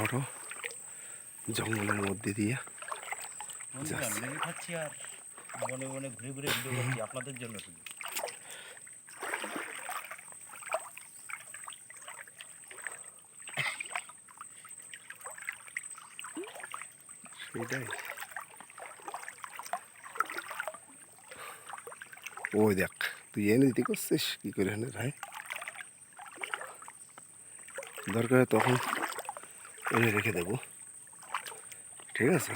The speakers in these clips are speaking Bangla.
ছোট জঙ্গলের মধ্যে দিয়ে যাচ্ছে। বনে ঘুরে ঘুরে ভিডিও করছি আপনাদের জন্য শুধু। সেটাই ওই দেখ তুই এনে দিতে করছিস? কি করে ভাই? দরকার তখন এনে রেখে দেবো। ঠিক আছে?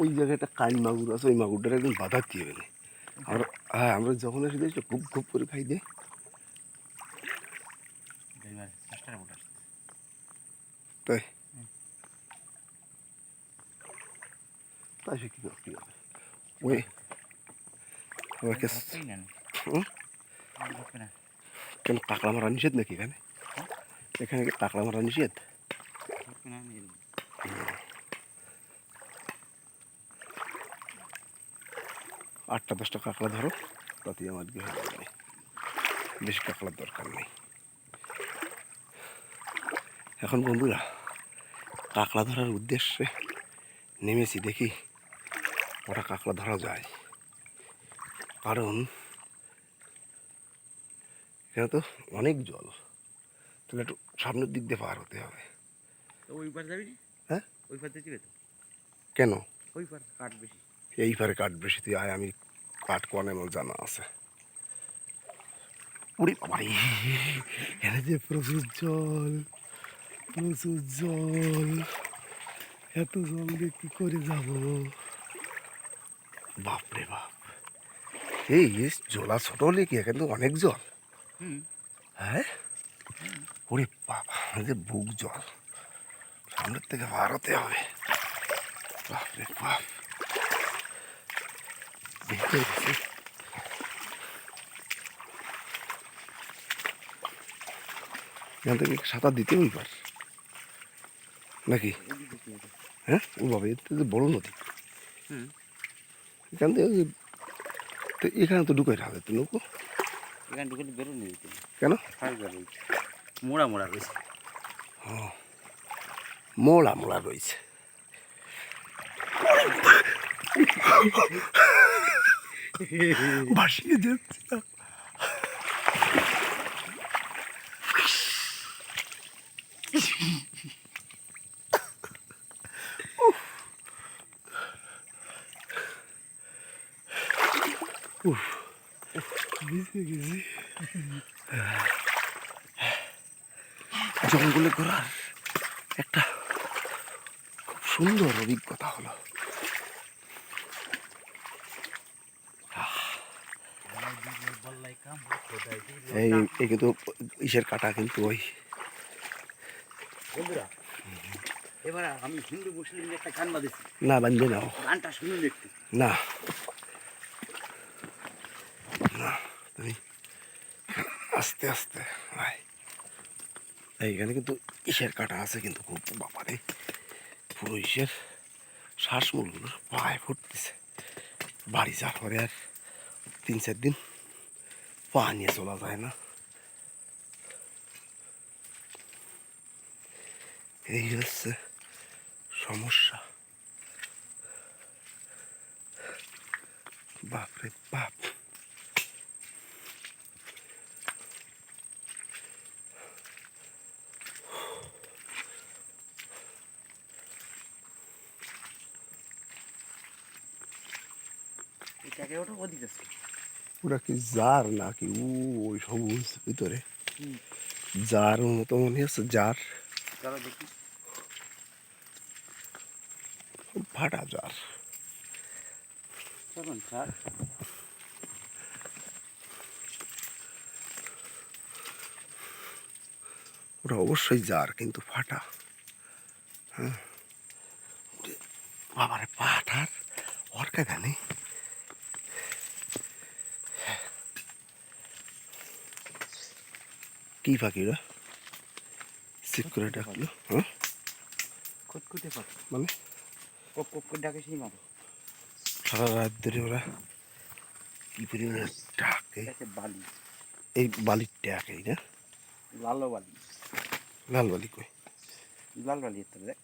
ওই জায়গায় একটা কান মাগুর আছে ওই মাগুরটার একদম বাধা দিয়ে গেলে আমরা হ্যাঁ আমরা যখন এসে দেখছি খুব খুব করে খাই দে। তাই? তাই সে কী করতে হবে? ওই আমাকে কেন কাঁকড়া মারা নিষেধ নাকি এখানে? এখানে কি কাঁকড়া মারা নিষেধ। আটটা দশটা কাঁকড়া ধরো তাতেই আমার কি হয়ে যাবে বেশি কাঁকড়ার দরকার নেই। এখন বন্ধুরা কাঁকড়া ধরার উদ্দেশ্যে নেমেছি দেখি ওটা কাঁকড়া ধরা যায়। কারণ এখানে তো অনেক জল। তাহলে একটু সামনের দিক দিয়ে পার হতে হবে। ওই পার যাবি হ্যাঁ? ওই পার দিয়ে তো? কেন? ওই পার কাঠ বেশি। এই পারে কাঠ বেশি তুই আয় আমি কাঠ কোয়ানে আমার জানা আছে। উড়ি বাবারে এখানে যে প্রচুর জল প্রচুর জল এত জল দিয়ে কি করে যাব? বাপরে বাপ। এই জলা ছোট হলে কি এখানে তো অনেক জল? হ্যাঁ? ওরে বাবা যে বুক জল। সামনের থেকে হবে। বাপরে বাপ। দেখতে এখান থেকে সাঁতার দিতে ওই পার নাকি? হ্যাঁ? ও বাবা এর তো বড় নদী। এখান থেকে এখানে তো ঢুকে হবে তো নৌকো। এখানে ঢুকে বেরোনি কেন? মোড়া মোড়া রয়েছে। মোড়া মোড়া রয়েছে। ভাসিয়ে যাচ্ছে না। উফ, ভিজে গেছি জঙ্গলে ঘোরার একটা খুব সুন্দর অভিজ্ঞতা হলো। এই এই কিন্তু ইসের কাটা কিন্তু ওই। বন্ধুরা এবার আমি হিন্দু মুসলিম একটা গান বাঁধেছি না বান্ধে নাও গানটা শুনুন একটু। না না। আস্তে আস্তে ভাই এইখানে কিন্তু ইসের কাটা আছে কিন্তু খুব, বাবারে, পুরো ইসের শ্বাসমূলগুলো পায়ে ফুটতেছে। বাড়ি যাওয়ার পরে আর তিন চার দিন পা নিয়ে চলা যায় না। এই হচ্ছে সমস্যা। বাপরে বাপ। এটাকে ওটা কি জার নাকি? ও ওই সবুজ ভিতরে। জার মতো মনে হচ্ছে জার। দেখি। ফাটা জার। চলুন স্যার। ওটা অবশ্যই জার কিন্তু ফাটা। হ্যাঁ। বাবারে পাঠার ওর কে কি পাখি ওরা চিপ করে ডাকলো হ্যাঁ? খুটখুটে পাখি। মানে? কক কক করে ডাকে সেই মারো। সারা রাত ধরে ওরা কি পরিমাণে ডাকে? বালি। এই বালির ট্যাকেই না? লাল বালি। লাল বালি কই? লাল বালি তো দেখ।